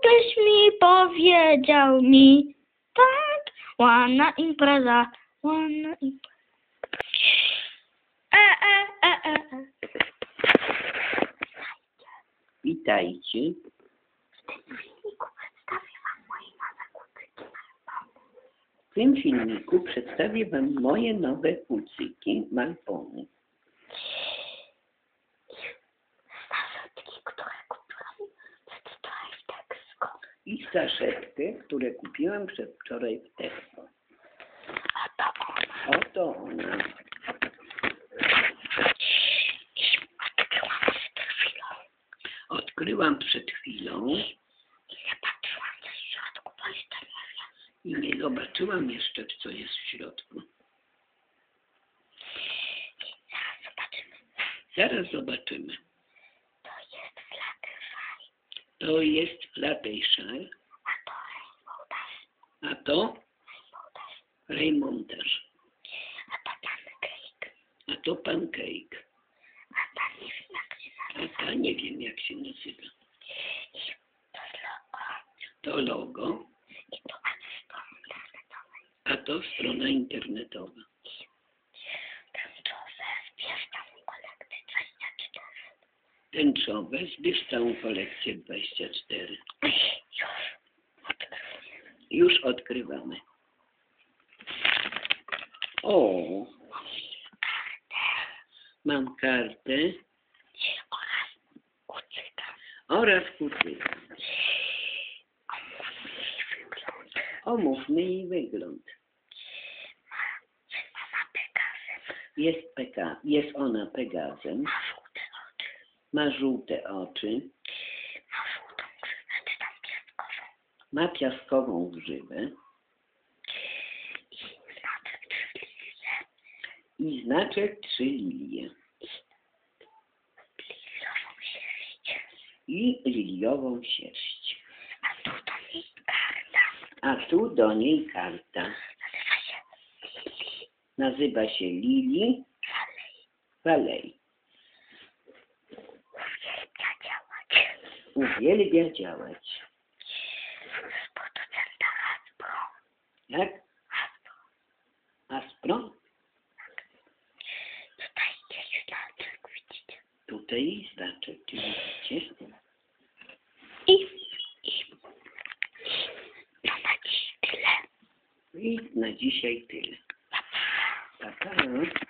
ktoś mi powiedział mi, tak, ładna impreza, ładna impreza. E, e, e, e, e. Witajcie. W tym filmiku przedstawię Wam moje nowe kucyki Malpony. Saszetki, które kupiłam wczoraj w Tesco. I saszetkę, które kupiłam przedwczoraj w Tesco. A to. Oto ona. Odkryłam przed chwilą. Odkryłam przed chwilą I zapatrzyłam coś w środku, nie i nie zobaczyłam jeszcze, co jest w środku. Zaraz zobaczymy. Zaraz zobaczymy. To jest Fluttershy, To jest Fluttershy, a to Dash, a to a to Pancake, a to Pancake, a ta nie wiem jak się nazywa. a ta nie wiem jak się nazywa. I to logo, To logo, i to strona internetowa. a to strona internetowa. Tęczowe, zbierz całą kolekcję 24. Tęczowe, zbierz całą kolekcję 24. Już. Już odkrywamy. O, mam kartę Oraz kucyka. Omówmy jej wygląd. Jest, peka, jest ona Pegazem, Ma żółte oczy. Ma piaskową grzywę I znaczek trzy lilie. i Liliową sierść. A tu to niej karta. A tu do niej karta. Nazywa się Lili. Valley. Uwielbia działać. Uwielbia działać. Jak? Hasbro. Aspro? Tutaj jest znaczek, widzicie? Tutaj jest znaczek, widzicie? I, i, to na dziś tyle. I na dzisiaj tyle. Pa, pa. Pa, pa.